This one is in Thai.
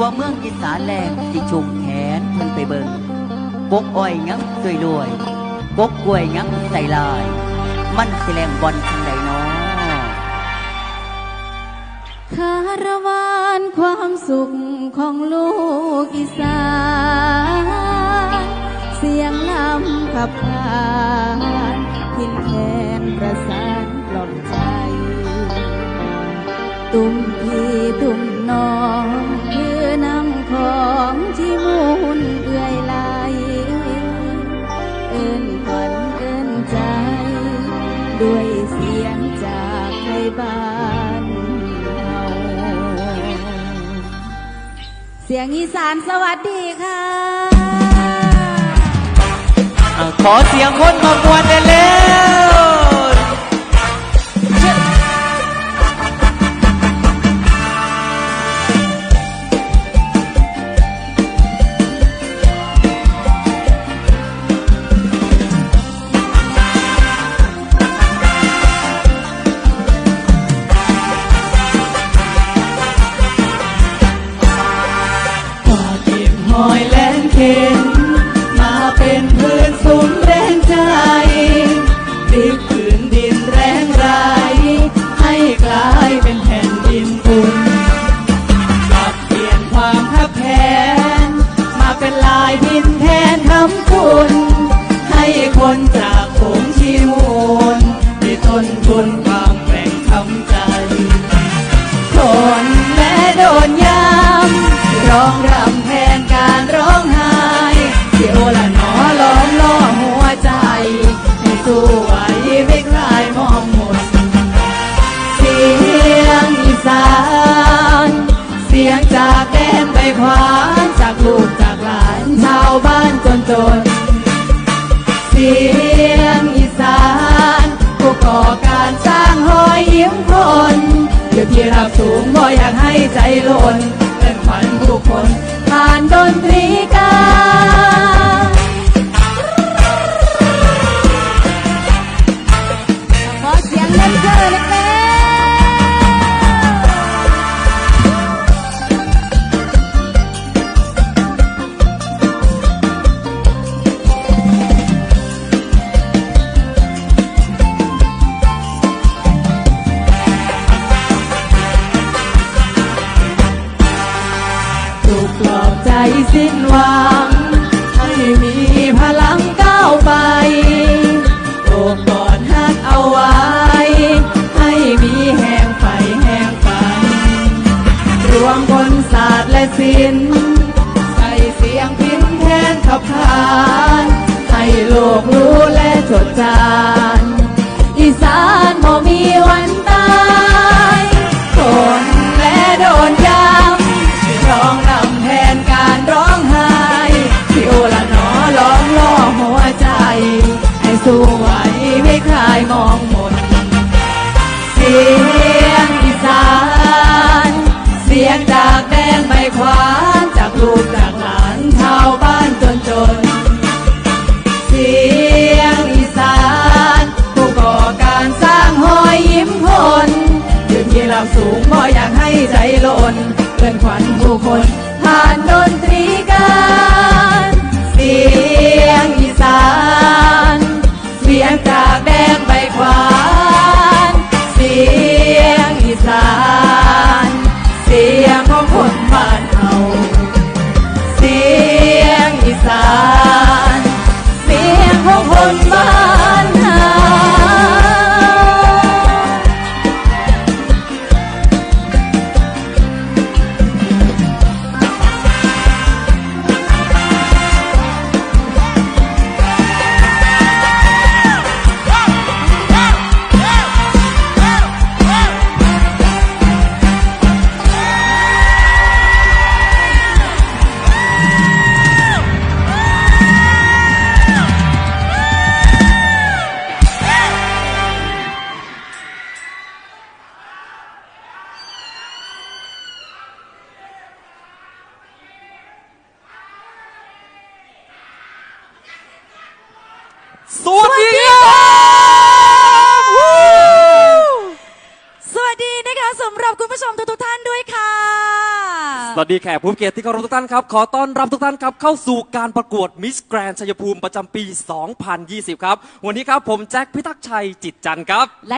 ว่าเมืองอีสานแลงที่ชุมแขนเพิ่นไปเบิงกกอ้อยงังสวยรวยกกกล้วยงังใส่ลาย มันสิแลงบอลทางใดน้อคาราวานความสุขของลูกอีสาน เสียงลำขับขานพินแคนประสานกล่อมใจ ตุ้มพี่ตุ้มน้อง สียงอีสานสวัสดีค่ะ ขอเสียงคนมากวนได้แล้ว น สู้ไหวไม่คลายมองหมด เสียงอีสาน เสียงจากแดนไปขวานจากลูกจากหลานชาวบ้านจนจน เสียงอีสานผู้ก่อการสร้างหอยยิ้มคนอยู่ที่รับสูงบ่อยากให้ใจหล่นเป็นขวัญผู้คนผ่านดนตรีกา สิ้นหวัง ให้มีพลังก้าวไปโอบกอดฮักเอาไว้ ให้มีแห่งไฟแห่งไฟรวมคนศาสตร์และศิลป์ใส่เสียงพินแทนขับขานให้โลกรู้ ให้สู้ไหวไม่คลายมองหมด เสียงอีสาน เสียงจากแดนใบขวานจากลูกจากหลานชาวบ้านจนจน เสียงอีสาน ผู้ก่อการสร้างหอยยิ้มคนยืนที่เราสูงบ่อยากให้ใจหล่นเกินขวัญผู้คนผ่านดนต สวัสดีครับๆสวัสดีนะคะสำหรับคุณผู้ชมทุกๆท่านด้วยค่ะ สวัสดีแขกผู้มีเกียรติที่เคารพทุกท่านครับ ขอต้อนรับทุกท่านครับเข้าสู่การประกวดมิสแกรนชัยภูมิประจำปี 2020 ครับ วันนี้ครับผมแจ็คพิทักษ์ชัยจิตรจันทร์ครับ